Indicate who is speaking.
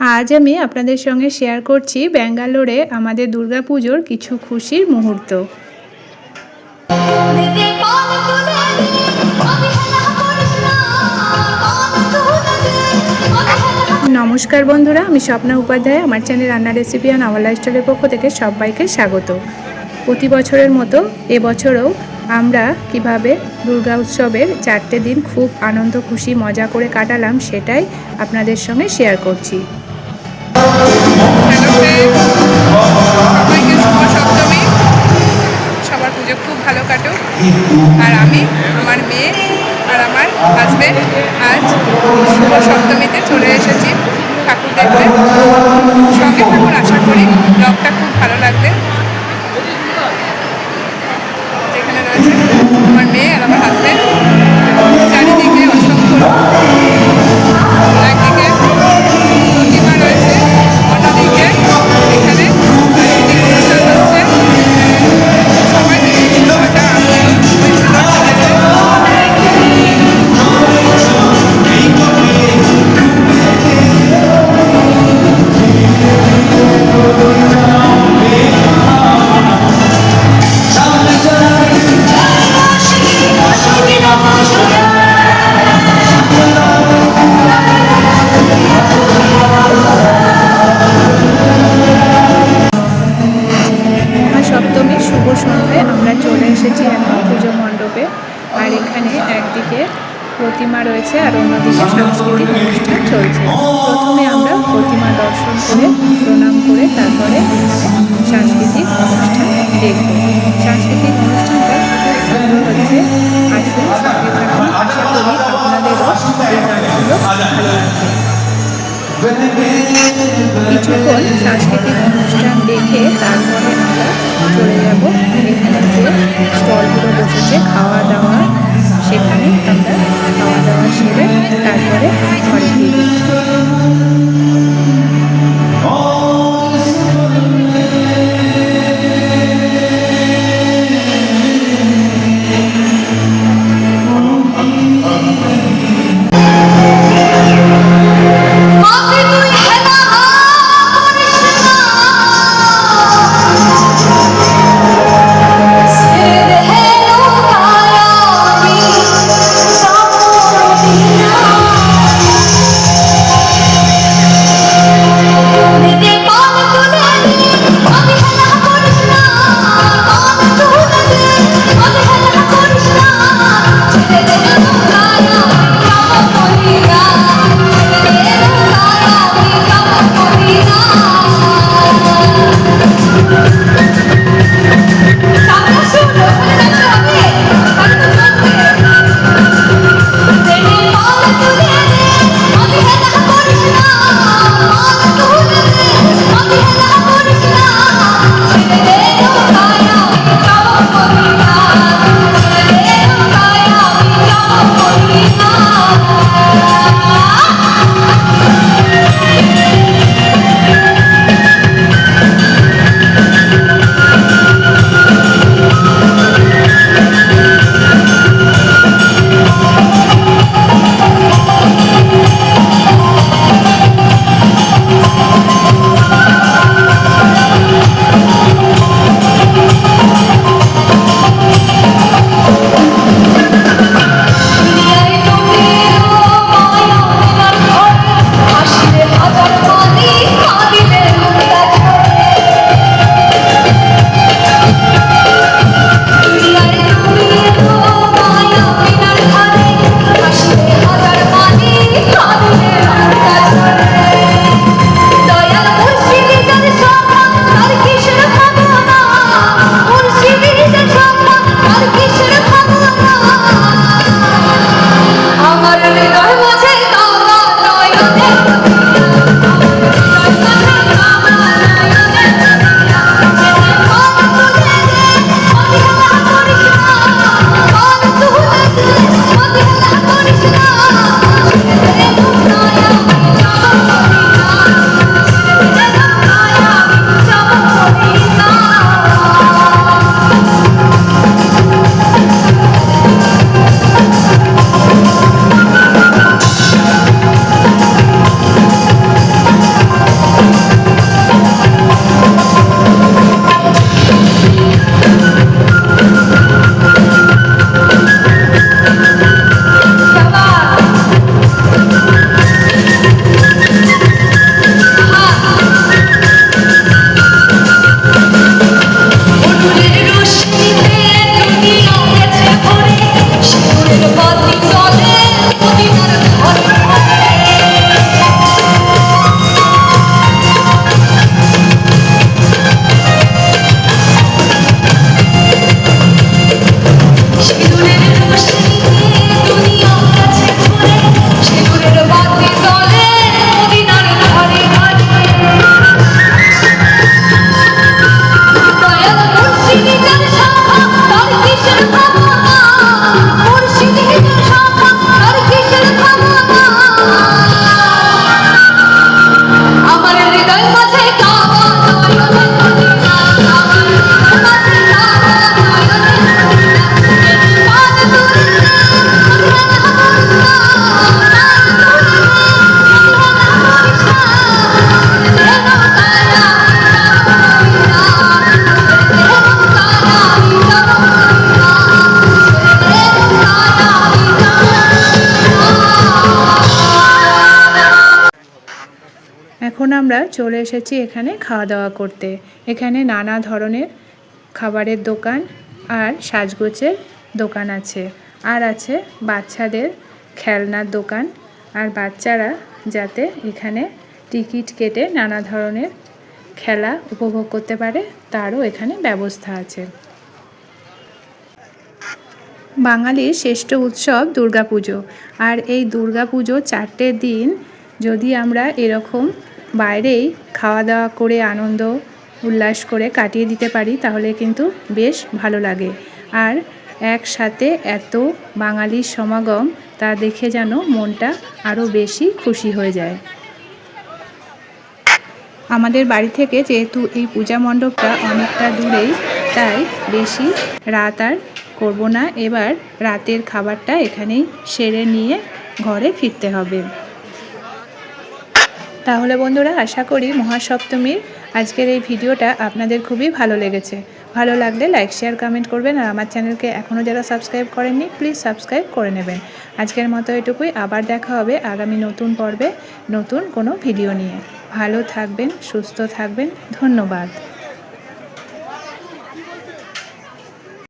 Speaker 1: আজ আমি আপনাদের সঙ্গে শেয়ার করছি ব্যাঙ্গালোরে আমাদের দুর্গাপুজোর কিছু খুশির মুহূর্ত। নমস্কার বন্ধুরা আমি স্বপ্না উপাধ্যায় আমার চ্যানেল রান্না রেসিপি অ্যান্ড আমার লাইফস্টাইলের পক্ষ থেকে সবাইকে স্বাগত। প্রতি বছরের মতো এবছরও আমরা কীভাবে দুর্গা উৎসবের চারটে দিন খুব আনন্দ খুশি মজা করে কাটালাম সেটাই আপনাদের সঙ্গে শেয়ার করছি।
Speaker 2: সবাইকে শুভ সপ্তমী সবার পুজো খুব ভালো কাটুক। আর আমি, আমার মেয়ে আর আমার হাজব্যান্ড আজ শুভ সপ্তমীতে চলে অনুষ্ঠান
Speaker 1: চলছে। প্রথমে আমরা প্রতিমা দর্শন করে, প্রণাম করে, তারপরে সাংস্কৃতিক অনুষ্ঠান দেখব। সাংস্কৃতিক অনুষ্ঠানটা সুন্দর হচ্ছে আসুন সঙ্গে থাকুন। আশা করি আপনাদেরও ভালো কিছুক্ষণ সাংস্কৃতিক অনুষ্ঠান দেখে তারপরে আমরা চলে যাব। এখানে যে স্টলগুলো বসেছে, খাওয়া দাওয়া, সেখানে আমরা খাওয়া দাওয়া সেরে তারপরে এখন আমরা চলে এসেছি এখানে খাওয়া দাওয়া করতে। এখানে নানা ধরনের খাবারের দোকান আর সাজগোজের দোকান আছে। আর আছে বাচ্চাদের খেলনার দোকান। আর বাচ্চারা যাতে এখানে টিকিট কেটে নানা ধরনের খেলা উপভোগ করতে পারে, তারও এখানে ব্যবস্থা আছে। বাঙালির শ্রেষ্ঠ উৎসব দুর্গাপুজো। আর এই দুর্গাপুজো চারটে দিন যদি আমরা এরকম বাইরেই খাওয়া দাওয়া করে, আনন্দ, উল্লাস করে কাটিয়ে দিতে পারি, তাহলে কিন্তু বেশ ভালো লাগে। আর একসাথে এত বাঙালির সমাগম, তা দেখে যেন মনটা আরও বেশি খুশি হয়ে যায়। আমাদের বাড়ি থেকে যেহেতু এই পূজা মণ্ডপটা অনেকটা দূরেই, তাই বেশি রাত আর করব না। এবার রাতের খাবারটা এখানেই সেরে নিয়ে ঘরে ফিরতে হবে। তাহলে বন্ধুরা আশা করি মহাসপ্তমীর আজকের এই ভিডিওটা আপনাদের খুবই ভালো লেগেছে। ভালো লাগলে লাইক শেয়ার কমেন্ট করবেন আর আমার চ্যানেলকে এখনও যারা সাবস্ক্রাইব করেননি প্লিজ সাবস্ক্রাইব করে নেবেন। আজকের মতো এটুকুই, আবার দেখা হবে আগামী নতুন পর্বে নতুন কোনো ভিডিও নিয়ে। ভালো থাকবেন, সুস্থ থাকবেন, ধন্যবাদ।